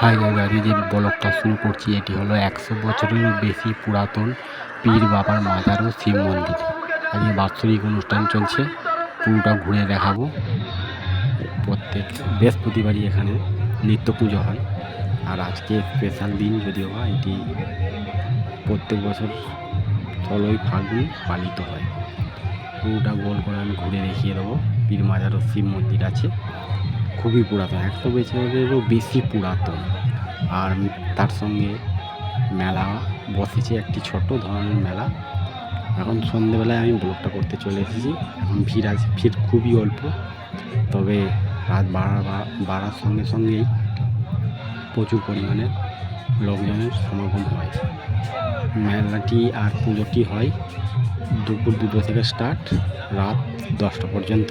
Hi guys যে ব্লগটা শুরু করছি, এটি হলো একশো বছরেরও বেশি পুরাতন পীর বাবার মাজার ও শিব মন্দির। আজকে বাৎসরিক অনুষ্ঠান চলছে, পুরোটা ঘুরে দেখাবো। প্রত্যেক বৃহস্পতিবারই এখানে। নিত্য পুজো হয়। আর আজকে স্পেশাল দিন যদিও বা, এটি প্রত্যেক বছর ষোলোই ফাল্গুন পালিত হয়। পুরোটা গোল করে আমি ঘুরে দেখিয়ে দেবো। পীর মাজার ও শিব মন্দির আছে। খুবই পুরাতন একশো বছরেরও বেশি পুরাতন। আর তার সঙ্গে মেলা বসেছে, একটি ছোট ধরনের মেলা। এখন সন্ধেবেলায় আমি ব্লগটা করতে চলে এসেছি। এখন ভিড় আছে, ভিড় খুবই অল্প। তবে রাত বাড়া বাড়ার সঙ্গে সঙ্গেই প্রচুর পরিমাণে লোকজনের সমাগম হয়। মেলাটি আর পুজোটি হয় দুপুর দুটো থেকে স্টার্ট রাত দশটা পর্যন্ত।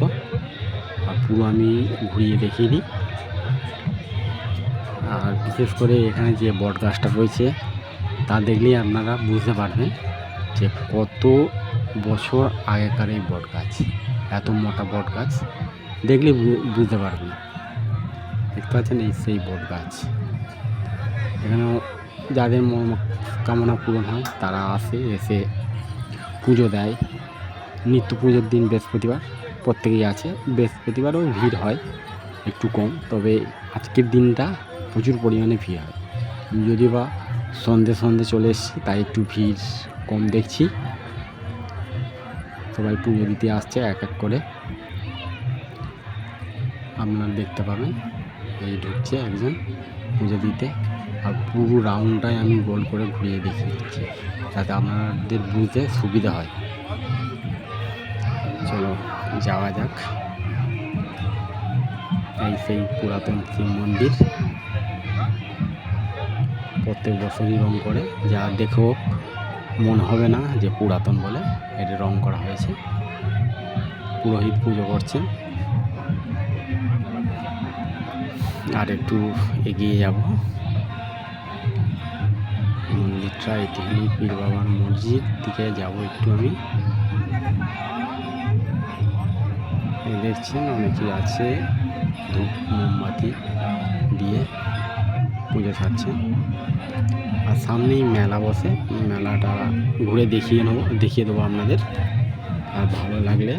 আর পুরো আমি ঘুরিয়ে দেখিয়ে দিই। আর বিশেষ করে এখানে যে বট গাছটা রয়েছে, তা দেখলেই আপনারা বুঝতে পারবেন যে কত বছর আগেকার এই বট গাছ এত মোটা বট গাছ দেখলে বুঝতে পারবেন দেখতে পাচ্ছেন এই সেই বট গাছ। এখানে যাদের মন কামনা পূরণ হয়, তারা আসে, এসে পুজো দেয়। নিত্য পুজোর দিন বৃহস্পতিবার, প্রত্যেকেই আছে। বৃহস্পতিবারও ভিড় হয় একটু কম, তবে আজকের দিনটা প্রচুর পরিমাণে ভিড় হয়। যদিও বা সন্ধে সন্ধে চলে এসেছি, তাই একটু ভিড় কম দেখছি। সবাই পুজো দিতে আসছে এক এক করে। আপনারা দেখতে পাবেন। এই ঢুকছে একজন পুজো দিতে আর পুরো রাউন্ডটাই আমি গোল করে ঘুরিয়ে দেখিয়ে দিচ্ছি যাতে আপনাদের বুঝতে সুবিধা হয়। চলো যাওয়া যাক। এই সেই পুরাতন শিব মন্দির। প্রত্যেক বছরই রং করে। যা দেখেও মনে হবে না যে পুরাতন বলে। এটা রং করা হয়েছে। পুরোহিত পুজো করছেন। আর একটু এগিয়ে যাব। মন্দিরটা হলো পীর বাবার মসজিদ দিকে যাব একটু আমি। দেখছেন অনেকে আছে, ধূপ, মোমবাতি দিয়ে পুজো ছাড়ছে আর সামনেই মেলা বসে মেলাটা ঘুরে দেখিয়ে নেব, দেখিয়ে দেবো আপনাদের। আর ভালো লাগলে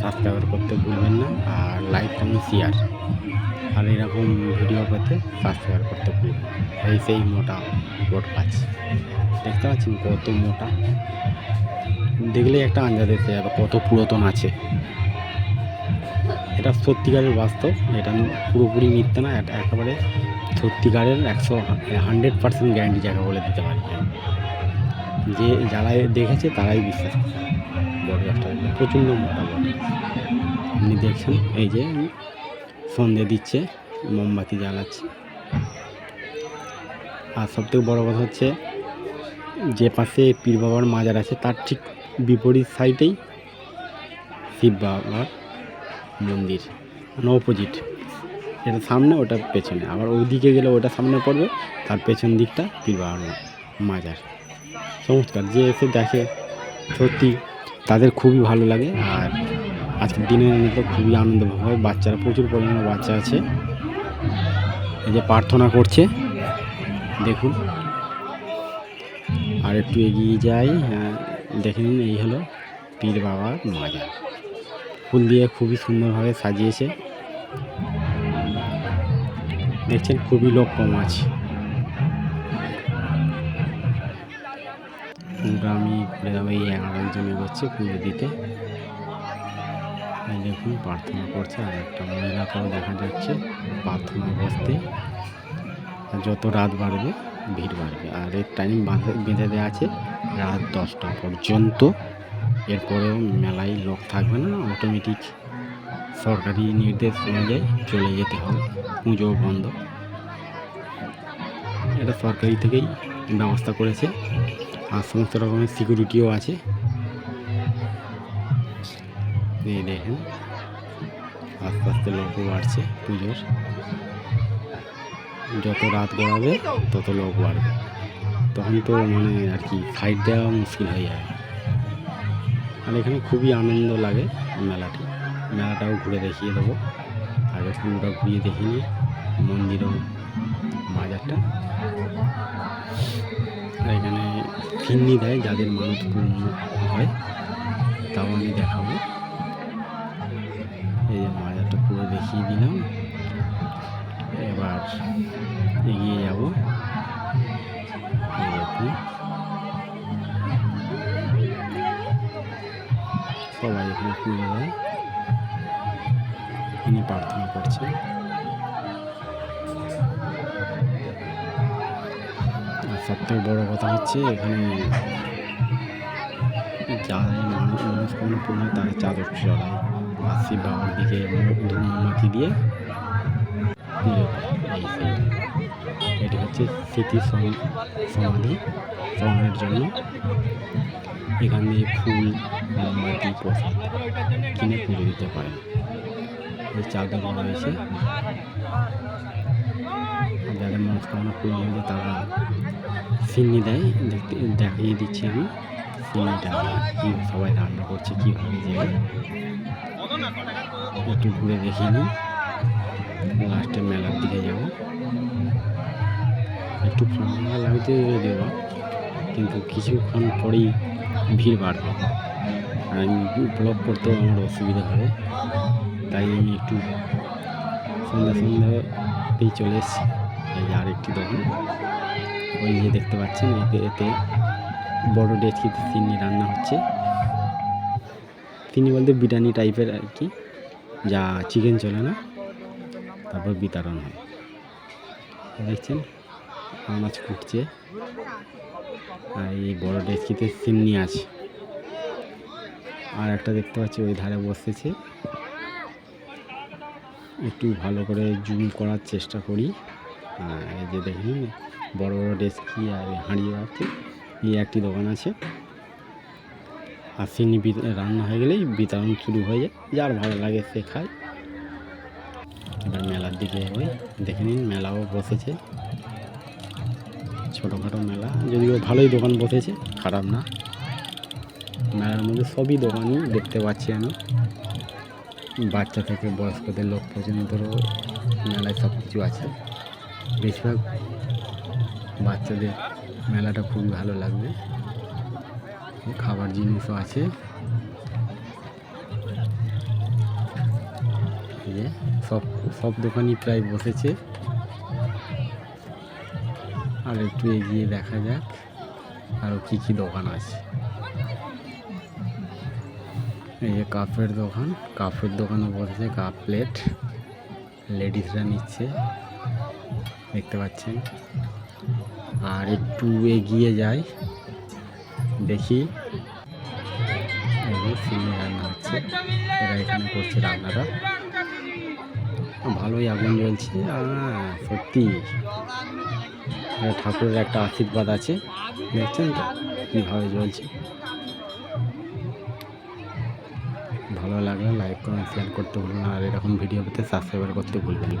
সাবস্ক্রাইব করতে ভুলবেন না আর লাইক, কমেন্ট শেয়ার আর এরকম ভিডিও পেতে সাবস্ক্রাইব করতে ভুলবেন এই সেই মোটা বট গাছ দেখতে পাচ্ছেন কত মোটা? দেখলেই একটা আন্দাজ এসে যাবে কত পুরাতন আছে। এটা সত্যিকারের বাস্তব, এটা পুরোপুরি মিথ্যে না, এটা একেবারে সত্যিকারের একশো হান্ড্রেড পার্সেন্ট গ্যারান্টি জায়গা বলে দিতে পারি। যে যারা দেখেছে তারাই বিশ্বাস করে বড় গাছটা প্রচণ্ড মোটা বড় আপনি দেখছেন, এই যে সন্ধে দিচ্ছে, মোমবাতি জ্বালাচ্ছে। আর সবথেকে বড় কথা হচ্ছে, যে পাশে পীর বাবার মাজার আছে, তার ঠিক বিপরীত সাইডেই শিব বাবার মন্দির মানে অপোজিট। এটা সামনে, ওটা পেছনে। আবার ওইদিকে গেলে ওটা সামনে পড়বে, তার পেছন দিকটা পীর বাবার মাজার। চমৎকার, যে এসে দেখে সত্যি তাদের খুবই ভালো লাগে আর আজকের দিনের মতো খুবই আনন্দ হয়। বাচ্চারা প্রচুর পরিমাণে বাচ্চা আছে। এই যে প্রার্থনা করছে দেখুন। আর একটু এগিয়ে যাই হ্যাঁ, দেখে নিন এই হলো পীর বাবার মাজার। ফুল দিয়ে খুবই সুন্দরভাবে সাজিয়েছে। দেখছেন খুবই লোক কম আছে। আমি এই একজন এগোচ্ছে পুজো দিতে। দেখুন, প্রার্থনা করছে আর একটা মহিলাকেও দেখা যাচ্ছে প্রার্থনা বসতে যত রাত বাড়বে, ভিড় বাড়বে। আর এর টাইম বেঁধে দেওয়া আছে রাত দশটা পর্যন্ত। এরপরেও মেলায় লোক থাকবে না অটোমেটিক সরকারি নির্দেশ অনুযায়ী চলে যেতে হবে। পুজো বন্ধ। এটা সরকারি থেকেই ব্যবস্থা করেছে। আর সমস্ত রকমের সিকিউরিটিও আছে। এই দেখেন, আস্তে আস্তে লোকও বাড়ছে পুজোর। যত রাত গড়াবে, তত লোক বাড়বে। তখন তো মানে আর কি সাইড দেওয়া মুশকিল হয়ে যাবে। আর এখানে খুবই আনন্দ লাগে মেলাটি। মেলাটাও ঘুরে দেখিয়ে দেবো। আগে পুরোটা ঘুরিয়ে দেখিনি মন্দিরও, বাজারটা। আর এখানে ফিরনি দেয় যাদের মানুষ পূর্ণ হয়, তাও আমি দেখাবো। এই মাজারটা পুরো দেখিয়ে দিলাম। এবার এগিয়ে যাব। সবাই এখানে পুজো দেয়। তিনি প্রার্থনা করছেন। আর সব থেকে বড় কথা হচ্ছে এখানে যাদের মানুষ মনস্কামনা পূর্ণ হয় তারা চাদর চড়ায় আর শিব বাবার দিকে ধূমবাতি দিয়ে এটি হচ্ছে স্মৃতি সম- সমাধি স্মরণের জন্য। এখান ফুল মোমবাতি প্রসাদ কিনে পুজো দিতে পারেন। এই চাদর রয়েছে। যাদের মনস্কামনা পূর্ণ হয়েছে তারা সিন্নি দেয়, দেখতে দেখিয়ে দিচ্ছি আমি। সিন্নিটা সবাই রান্না করছে কীভাবে যে একটু ঘুরে দেখিয়ে নিই। লাস্টে মেলার দিকে যাব। একটু ফাঁকা লাগতে দেওয়া, কিন্তু কিছুক্ষণ পরেই ভিড় বাড়বে। আর আমি ব্লগ করতেও আমার অসুবিধা হবে। তাই আমি একটু সন্ধ্যা সন্ধ্যাতেই চলে এসেছি। যে আরেকটি দোকান। ওই যে দেখতে পাচ্ছেন এতে বড় ডেচকিতে চিনি রান্না হচ্ছে। চিনি বলতে বিরিয়ানি টাইপের আর কি, যা চিকেন চলে না, তারপর বিতরণ হয়। দেখছেন আনাজ কুটছে আর এই বড় ডেচকিতে চিমনি আছে। আর একটা দেখতে পাচ্ছি, ওই ধারে বসেছে। একটু ভালো করে জুম করার চেষ্টা করি। এই যে দেখুন বড় বড় ডেস্কি আর হাঁড়িয়ে আছে এই একটি দোকান আছে। আর বিত- রান্না হয়ে গেলেই বিতরণ শুরু হয়ে যায়, যার ভালো লাগে সে খায়। এবার মেলার দিকে ওই দেখে নিন মেলাও বসেছে। ছোটোখাটো মেলা, যদিও ভালোই দোকান বসেছে, খারাপ না। মেলার মধ্যে সবই দোকানই দেখতে পাচ্ছি আমি। বাচ্চা থেকে বয়স্কদের লোক পর্যন্তরও মেলায় সব কিছু আছে। বেশিরভাগ বাচ্চাদের মেলাটা খুবই ভালো লাগবে। খাবার জিনিসও আছে। সব সব দোকানই প্রায় বসেছে। আর একটু এগিয়ে দেখা যাক আরও কী কী দোকান আছে। এই যে কাপের দোকান, কাপের দোকানও বসেছে, কাপ প্লেট। লেডিসরা নিচ্ছে। দেখতে পাচ্ছেন। আর একটু এগিয়ে যাই। দেখি। এই রান্না হচ্ছে। এরা এখানে করছে রান্নাটা। ভালোই আগুন জ্বলছে। সত্যি। ঠাকুরের একটা আশীর্বাদ আছে। দেখছেন তো? কীভাবে জ্বলছে। ভালো লাগলে লাইক করুন শেয়ার করতে ভুলবেন আর এরকম ভিডিও পেতে সাবস্ক্রাইবার করতে ভুলবেন